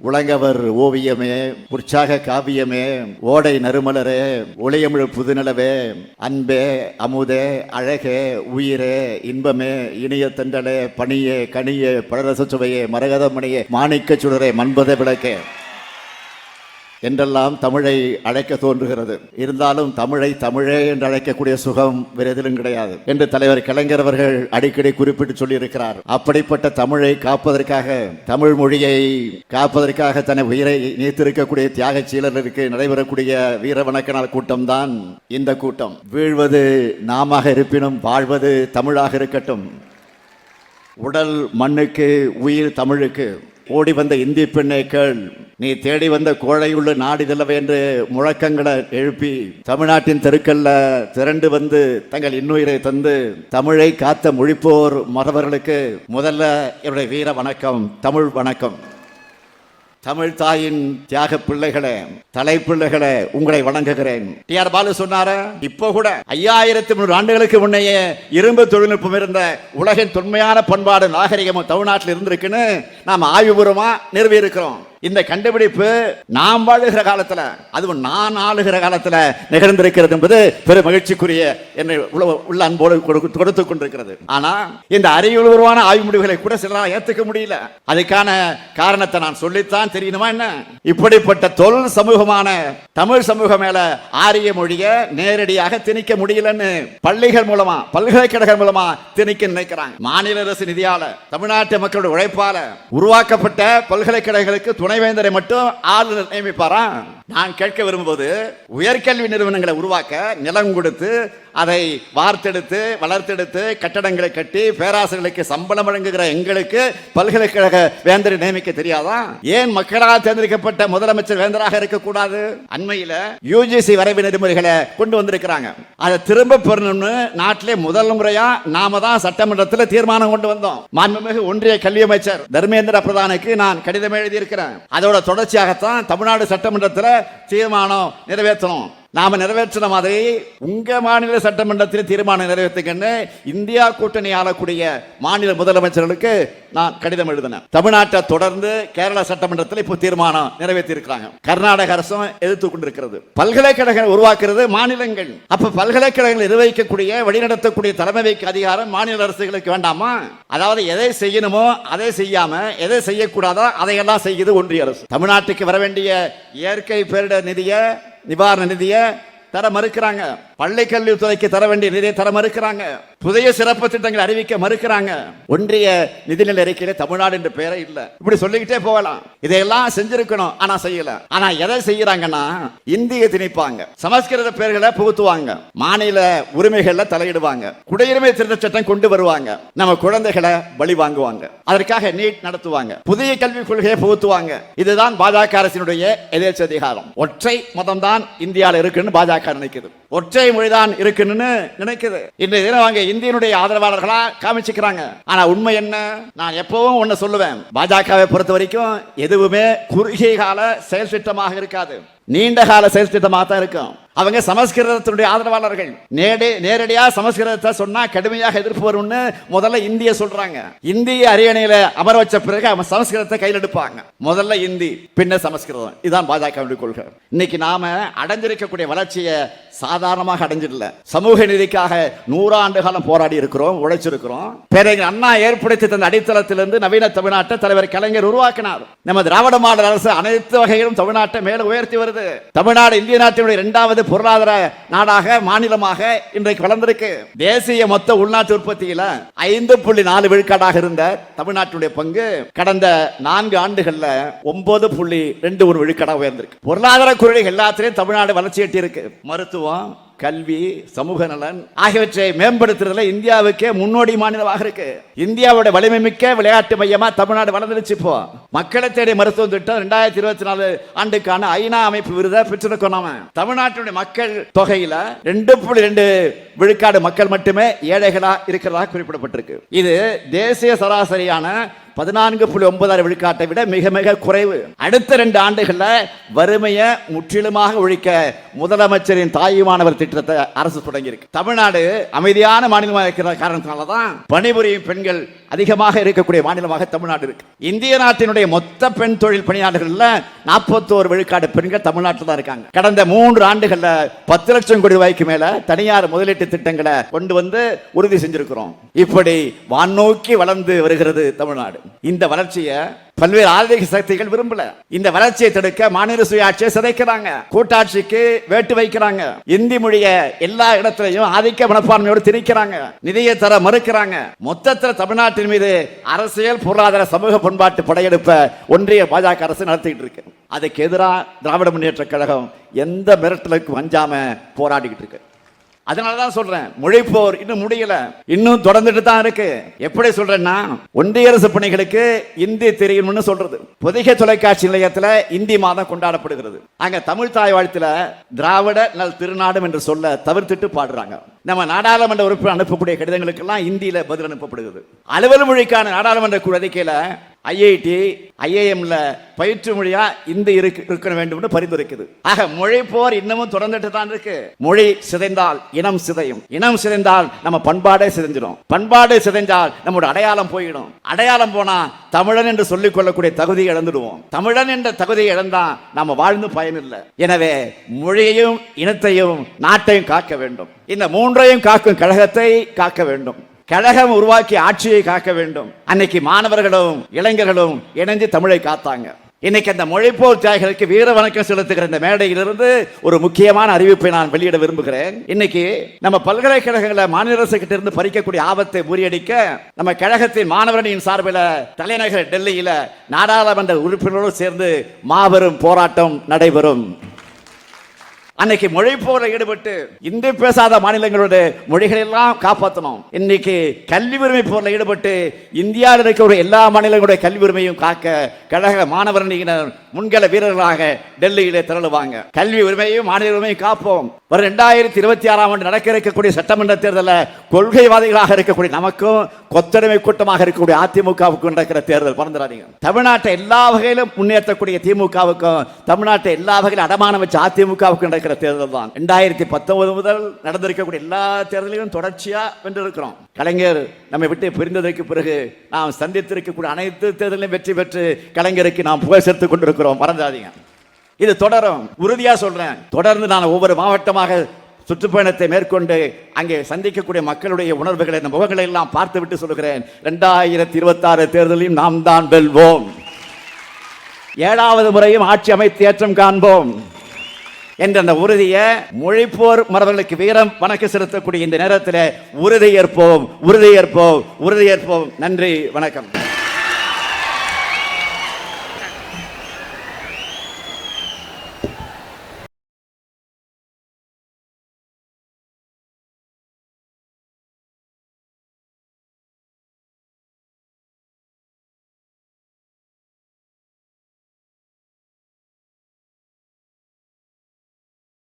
உலங்கவர் ஓவியமே உற்சாக காவியமே ஓடை நறுமலரே ஒளியமிழ் புதுநிலவே அன்பே அமுதே அழகே உயிரே இன்பமே இனிய தென்றலே பணியே கனியே பழரச சுவையே மரகதமணியே மாணிக்கச் சுடரே மண்பத விளக்கே. என்றெல்லாம் தமிழை அழைக்க தோன்றுகிறது. இருந்தாலும் தமிழை தமிழே என்று அழைக்கக்கூடிய சுகம் வேறு எதிலும் கிடையாது என்று தலைவர் கலைஞர் அவர்கள் அடிக்கடி குறிப்பிட்டு சொல்லியிருக்கிறார். அப்படிப்பட்ட தமிழை காப்பதற்காக தமிழ் மொழியை காப்பதற்காக தன்னை உயிரை நீத்திருக்கக்கூடிய தியாக சீலருக்கு நடைபெறக்கூடிய வீர வணக்க நாள் கூட்டம் தான் இந்த கூட்டம். வீழ்வது நாம இருப்பினும் வாழ்வது தமிழாக இருக்கட்டும். உடல் மண்ணுக்கு உயிர் தமிழுக்கு. ஓடி வந்த இந்தி பெண்ணை கேள். நீ தேடி வந்த கோழையுள்ள நாடிதல்லவே என்று முழக்கங்களை எழுப்பி தமிழ்நாட்டின் தெருக்கல்ல திரண்டு வந்து தங்கள் இன்னுயிரை தந்து தமிழை காத்த மொழிப்போர் மறவர்களுக்கு முதல்ல என்னுடைய வீர வணக்கம் தமிழ் வணக்கம். தமிழ் தாயின் தியாக பிள்ளைகளே தலைப்பிள்ளைகளே உங்களை வணங்குகிறேன். டி ஆர் பாலு சொன்னார? இப்போ கூட ஐயாயிரத்தி முன்னூறு ஆண்டுகளுக்கு முன்னையே இரும்பு தொழில்நுட்பம் இருந்த உலகின் தொன்மையான பண்பாடு நாகரிகமும் தமிழ்நாட்டில் இருந்திருக்குன்னு நாம் ஆய்வுபூர்வமா நிறுவியிருக்கிறோம். இந்த கண்டுபிடிப்பு நாம் வாழுகிற காலத்துல அதுவும் நான் ஆளுகிற காலத்துல நிகழ்ந்திருக்கிறது என்பது பெரும் மகிழ்ச்சிக்குரிய என்னை உள்ள- உள்ள அன்போடு கொடுத்து கொண்டிருக்கிறது. ஆனா இந்த அறிவுபூர்வமான ஆய்வு முடிவுகளை கூட சிலரால் ஏத்துக்க முடியல. அதுக்கான காரணத்தை நான் சொல்லித்தான் தெரியணுமா என்ன? இப்படிப்பட்ட தொல் சமூகமான தமிழ் சமூகம் மேல ஆரிய மொழியை நேரடியாக திணிக்க முடியலன்னு பள்ளிகள் மூலமா பல்கலைக்கழகம் மூலமா திணிக்க நினைக்கிறாங்க. மாநில அரசு நிதியால தமிழ்நாட்டு மக்களுடைய உழைப்பால உருவாக்கப்பட்ட பல்கலைக்கழகங்களுக்கு துணைவேந்தரை மட்டும் ஆளுநர் நியமிப்பாரா? நான் கேட்க விரும்புவது உயர்கல்வி நிறுவனங்களை உருவாக்க நிலம் கொடுத்து அதை வார்த்தெடுத்து வளர்த்தெடுத்து கட்டடங்களை கட்டி பேராசிரியர்களுக்கு சம்பளம் வழங்குகிற எங்களுக்கு பல்கலைக்கழக வேந்தரை நியமிக்க தெரியாதா? ஏன் மக்களால் தேர்ந்தெடுக்கப்பட்ட முதலமைச்சர் வேந்தராக இருக்கக்கூடாது? அண்மையில் யூஜிசி வரைவு நெறிமுறைகளை கொண்டு வந்திருக்கிறாங்க. அதை திரும்ப பெறணும்னு நாட்டிலே முதல் முறையா நாம தான் சட்டமன்றத்தில் தீர்மானம் கொண்டு வந்தோம். மாண்புமிகு ஒன்றிய கல்வி அமைச்சர் தர்மேந்திர பிரதானுக்கு நான் கடிதம் எழுதியிருக்கிறேன். அதோட தொடர்ச்சியாகத்தான் தமிழ்நாடு சட்டமன்றத்தில் தீர்மானம் நிறைவேற்றணும். நாம நிறைவேற்றின மாதிரி உங்க மாநில சட்டமன்றத்தில் தீர்மானம் நிறைவேற்றுங்கன்னு இந்தியா கூட்டணி ஆளக்கூடிய மாநில முதலமைச்சர்களுக்கு நான் கடிதம் எழுதினேன். தமிழ்நாட்டை தொடர்ந்து கேரள சட்டமன்றத்தில் இப்போ தீர்மானம் நிறைவேற்றியிருக்கிறாங்க. கர்நாடக அரசும் எதிர்த்து கொண்டிருக்கிறது. பல்கலைக்கழகங்கள் உருவாக்குறது மாநிலங்கள். அப்ப பல்கலைக்கழகங்கள் நிர்வகிக்கக்கூடிய வழிநடத்தக்கூடிய தலைமைக்கு அதிகாரம் மாநில அரசுகளுக்கு வேண்டாமா? அதாவது எதை செய்யணுமோ அதை செய்யாம எதை செய்யக்கூடாதோ அதையெல்லாம் செய்யுது ஒன்றிய அரசு. தமிழ்நாட்டுக்கு வர வேண்டிய இயற்கை பேரிடர் நிதியை நிவாரண நிதியை தர மறுக்கிறாங்க. பள்ளி கல்வித்துறைக்கு தர வேண்டிய நிதியை தர மறுக்கிறாங்க. புதிய சிறப்பு திட்டங்களை அறிவிக்க மறுக்கிறாங்க. ஒன்றிய நிதிநிலை அறிக்கையில தமிழ்நாடு என்ற பெயரே இல்ல. இப்படி சொல்லிக்கிட்டே போகலாம். இதையெல்லாம் செஞ்சிருக்கணும் ஆனா செய்யல. ஆனா எதை செய்யறாங்கன்னா இந்திய திணிப்பாங்க. சமஸ்கிருத பெயர்களை புகுத்துவாங்க. மாநில உரிமைகள்ல தலையிடுவாங்க. குடியுரிமை திருத்த சட்டம் கொண்டு வருவாங்க. நம்ம குழந்தைகளை பலி வாங்குவாங்க. அதற்காக நீட் நடத்துவாங்க. புதிய கல்விக் கொள்கையை புகுத்துவாங்க. இதுதான் பாஜக அரசினுடைய எதேச்ச அதிகாரம். ஒற்றை மதம் தான் இந்தியாவில் இருக்குன்னு பாஜக நினைக்குது. ஒற்றை மொழிதான் இருக்குன்னு நினைக்குது. இன்றைய தினம் அவங்க இந்தியனுடைய ஆதரவாளர்களா காமிச்சுக்கிறாங்க. ஆனா உண்மை என்ன? நான் எப்பவும் ஒண்ணு சொல்லுவேன். பாஜகவை பொறுத்த வரைக்கும் எதுவுமே குறுகிய கால செயல் திட்டமாக இருக்காது. நீண்ட கால செயல் திட்டமாக தான் இருக்கும். அவங்க சமஸ்கிருதத்தினுடைய ஆதரவாளர்கள். நேரடி நேரடியாக சமஸ்கிருதத்தை சொன்னா கடுமையாக எதிர்ப்பு வரும்னு முதல்ல இந்திய சொல்றாங்க. இந்திய அரியணையில அமர வச்ச பிறகு அவன் சமஸ்கிருதத்தை கையில் எடுப்பாங்க. முதல்ல இந்தி பின்ன சமஸ்கிருதம். இதுதான் பாஜக கொள்கை. இன்னைக்கு நாம அடைஞ்சிருக்கக்கூடிய வளர்ச்சியை சாதாரணமாக அடைஞ்சிடல. சமூக நீதிக்காக நூறாண்டு காலம் போராடி இருக்கிறோம் உழைச்சிருக்கிறோம். பிறகு அண்ணா ஏற்படுத்தி தந்த அடித்தளத்திலிருந்து நவீன தமிழ்நாட்டை தலைவர் கலைஞர் உருவாக்கினார். நம்ம திராவிட மாடல் அரசு அனைத்து வகையிலும் தமிழ்நாட்டை மேலே உயர்த்தி வருது. தமிழ்நாடு இந்திய நாட்டினுடைய இரண்டாவது பொருளாதார நாடாக மாநிலமாக இன்றைக்கு வளர்ந்திருக்கு. தேசிய மொத்த உள்நாட்டு உற்பத்தியில ஐந்து புள்ளி நாலு விழுக்காடாக இருந்த தமிழ்நாட்டுடைய பங்கு கடந்த நான்கு ஆண்டுகள்ல ஒன்பது புள்ளி ரெண்டு ஒரு விழுக்காடாக உயர்ந்திருக்கு. பொருளாதார குறைகள் எல்லாத்திலையும் தமிழ்நாடு வளர்ச்சி எட்டி இருக்கு மருத்துவம் கல்வி சமூக நலன் ஆகியவற்றை மேம்படுத்துறதுல இந்தியாவுக்கே முன்னோடி மாநிலமாக இருக்கு. இந்தியாவோட வலிமை மிக்க விளையாட்டு மையமா தமிழ்நாடு வளர்ந்துருச்சு இப்போ. மக்களை தேடி மருத்துவ திட்டம் ரெண்டாயிரத்தி இருபத்தி நாலு ஆண்டுக்கான ஐநா அமைப்பு விருதை பெற்றிருக்கோம் நாம. தமிழ்நாட்டினுடைய மக்கள் தொகையில ரெண்டு புள்ளி ரெண்டு விழுக்காடு மக்கள் மட்டுமே ஏழைகளா இருக்கிறதா குறிப்பிடப்பட்டிருக்கு. இது தேசிய சராசரியான பதினான்கு புள்ளி ஒன்பதாறு விழுக்காட்டை விட மிக மிக குறைவு. அடுத்த ரெண்டு ஆண்டுகளில் வறுமையை முற்றிலுமாக ஒழிக்க முதலமைச்சரின் தாயுமானவர் திட்டத்தை அரசு தொடங்கியிருக்கு. தமிழ்நாடு அமைதியான மாநிலமாக இருக்கிற காரணத்தினால தான் பணிபுரியும் பெண்கள் அதிகமாக இருக்கக்கூடிய மாநிலமாக தமிழ்நாடு இருக்கு. இந்திய நாட்டினுடைய மொத்த பெண் தொழில் பணியாளர்களில் நாற்பத்தோரு விழுக்காடு பெண்கள் தமிழ்நாட்டில் தான் இருக்காங்க. கடந்த மூன்று ஆண்டுகள்ல பத்து லட்சம் கோடி ரூபாய்க்கு மேல தனியார் முதலீட்டு திட்டங்களை கொண்டு வந்து உறுதி செஞ்சிருக்கிறோம். இப்படி வானோக்கி வளர்ந்து வருகிறது தமிழ்நாடு. இந்த வளர்ச்சியை பல்வேறு ஆதிக்க சக்திகள் விரும்பல. இந்த வளர்ச்சியை தடுக்க மாநில சுயாட்சியை சிதைக்கிறாங்க. கூட்டாட்சிக்கு வேட்டு வைக்கிறாங்க. இந்தி மொழிய எல்லா இடத்திலையும் ஆதிக்க மனப்பான்மையோடு திணிக்கிறாங்க. நிதியை தர மறுக்கிறாங்க. மொத்தத்தில் தமிழ்நாட்டின் மீது அரசியல் பொருளாதார சமூக பண்பாட்டு படையெடுப்ப ஒன்றிய பாஜக அரசு நடத்திக்கிட்டு இருக்கு. அதுக்கு எதிராக திராவிட முன்னேற்ற கழகம் எந்த மிரட்டலுக்கும் அஞ்சாம போராடிக்கிட்டு இருக்கு. அதனால தான் சொல்றேன் மொழிப்போர் இன்னும் முடியல. இன்னும் தொடர்ந்துட்டு தான் இருக்கு. எப்படி சொல்றேன்னா ஒன்றிய அரசு பணிகளுக்கு இந்தி தெரியணும்னு சொல்றது. பொதிகை தொலைக்காட்சி நிலையத்தில் இந்தி மாதம் கொண்டாடப்படுகிறது. அங்க தமிழ் தாய் வாழ்த்துல திராவிட நல் திருநாடும் என்று சொல்ல தவிர்த்துட்டு பாடுறாங்க. நம்ம நாடாளுமன்ற உறுப்பினர் அனுப்பக்கூடிய கடிதங்களுக்கெல்லாம் இந்தியில பதில் அனுப்பப்படுகிறது. அலுவல் மொழிக்கான நாடாளுமன்ற குழு அறிக்கையில ஐஐடி ஐஏஎம்ல பயிற்று மொழியா இந்த இருக்கு இருக்க என்று பரிந்துரைக்குது. ஆக மொழி போர் இன்னமும் தொடர்ந்துட்டு தான் இருக்கு. மொழி சிதைந்தால் இனம் சிதையும். இனம் சிதைந்தால் நம்ம பண்பாடே சிதைஞ்சிடும். பண்பாடு சிதைஞ்சால் நம்மளோட அடையாளம் போயிடும். அடையாளம் போனா தமிழன் என்று சொல்லிக் கொள்ளக்கூடிய தகுதியை இழந்துடுவோம். தமிழன் என்ற தகுதியை இழந்தா நம்ம வாழ்ந்து பயனில்லை. எனவே மொழியையும் இனத்தையும் நாட்டையும் காக்க வேண்டும். இந்த மூன்றையும் காக்கும் கழகத்தை காக்க வேண்டும். கழகம் உருவாக்கி ஆட்சியை காக்க வேண்டும். அன்னைக்கு மாணவர்களும் இளைஞர்களும் இணைந்து தமிழை காத்தாங்க. இன்னைக்கு அந்த மொழிப்போர் தியாகிகளுக்கு வீர வணக்கம் செலுத்துகிற இந்த மேடையிலிருந்து ஒரு முக்கியமான அறிவிப்பை நான் வெளியிட விரும்புகிறேன். இன்னைக்கு நம்ம பல்கலைக்கழகங்களை மாநில அரசு கிட்ட இருந்து பறிக்கக்கூடிய ஆபத்தை முறியடிக்க நம்ம கழகத்தின் மாணவரணியின் சார்பில் தலைநகர் டெல்லியில நாடாளுமன்ற உறுப்பினரோடு சேர்ந்து மாபெரும் போராட்டம் நடைபெறும். அன்னைக்கு மொழி போல ஈடுபட்டு இந்தி பேசாத மாநிலங்களோட மொழிகளை எல்லாம் காப்பாற்றணும் இன்னைக்கு கல்வி உரிமை போல ஈடுபட்டு இந்தியாவில் இருக்கக்கூடிய எல்லா மாநிலங்களுடைய கல்வி உரிமையும் காக்க கழக மாணவரணியினர் முன்கள வீரர்களாக டெல்லியிலே திரளுவாங்க. கல்வி உரிமையும் மாநில உரிமையும் காப்போம். வரும் ரெண்டாயிரத்தி இருபத்தி ஆறாம் ஆண்டு நடக்க இருக்கக்கூடிய சட்டமன்ற தேர்தலில் கொள்கைவாதிகளாக இருக்கக்கூடிய நமக்கும் கொத்தடிமை கூட்டமாக இருக்கக்கூடிய அதிமுகவுக்கும் நடக்கிற தேர்தல் பறந்துடாதீங்க தமிழ்நாட்டை எல்லா வகையிலும் முன்னேற்றக்கூடிய திமுகவுக்கும் தமிழ்நாட்டை எல்லா வகையிலும் அடமானம் வச்சு அதிமுகவுக்கும் நடக்கிற தேர்தல் தான். ரெண்டாயிரத்தி பத்தொன்பது முதல் நடந்திருக்கக்கூடிய எல்லா தேர்தலிலும் தொடர்ச்சியா வென்றிருக்கிறோம். கலைஞர் நம்மை விட்டு பிரிந்ததற்கு பிறகு நாம் சந்தித்திருக்கக்கூடிய அனைத்து தேர்தலையும் வெற்றி பெற்று கலைஞருக்கு நாம் புகழ் சேர்த்துக் கொண்டிருக்கிறோம். மறந்தாதீங்க இது தொடரும். உறுதியா சொல்றேன். தொடர்ந்து நான் ஒவ்வொரு மாவட்டமாக சுற்றுப்பயணத்தை மேற்கொண்டு அங்கே சந்திக்கக்கூடிய மக்களுடைய உணர்வுகளை இந்த முகங்களை எல்லாம் பார்த்து விட்டு சொல்கிறேன் ரெண்டாயிரத்தி இருபத்தாறு தேர்தலையும் நாம் தான் வெல்வோம். ஏழாவது முறையும் ஆட்சி அமைத்து ஏற்றம் காண்போம். என்ற அந்த உறுதியை மொழிப்போர் மரபர்களுக்கு வீரம் வணக்கம் செலுத்தக்கூடிய இந்த நேரத்தில் உறுதியேற்போம் உறுதியேற்போம் உறுதியேற்போம். நன்றி வணக்கம்.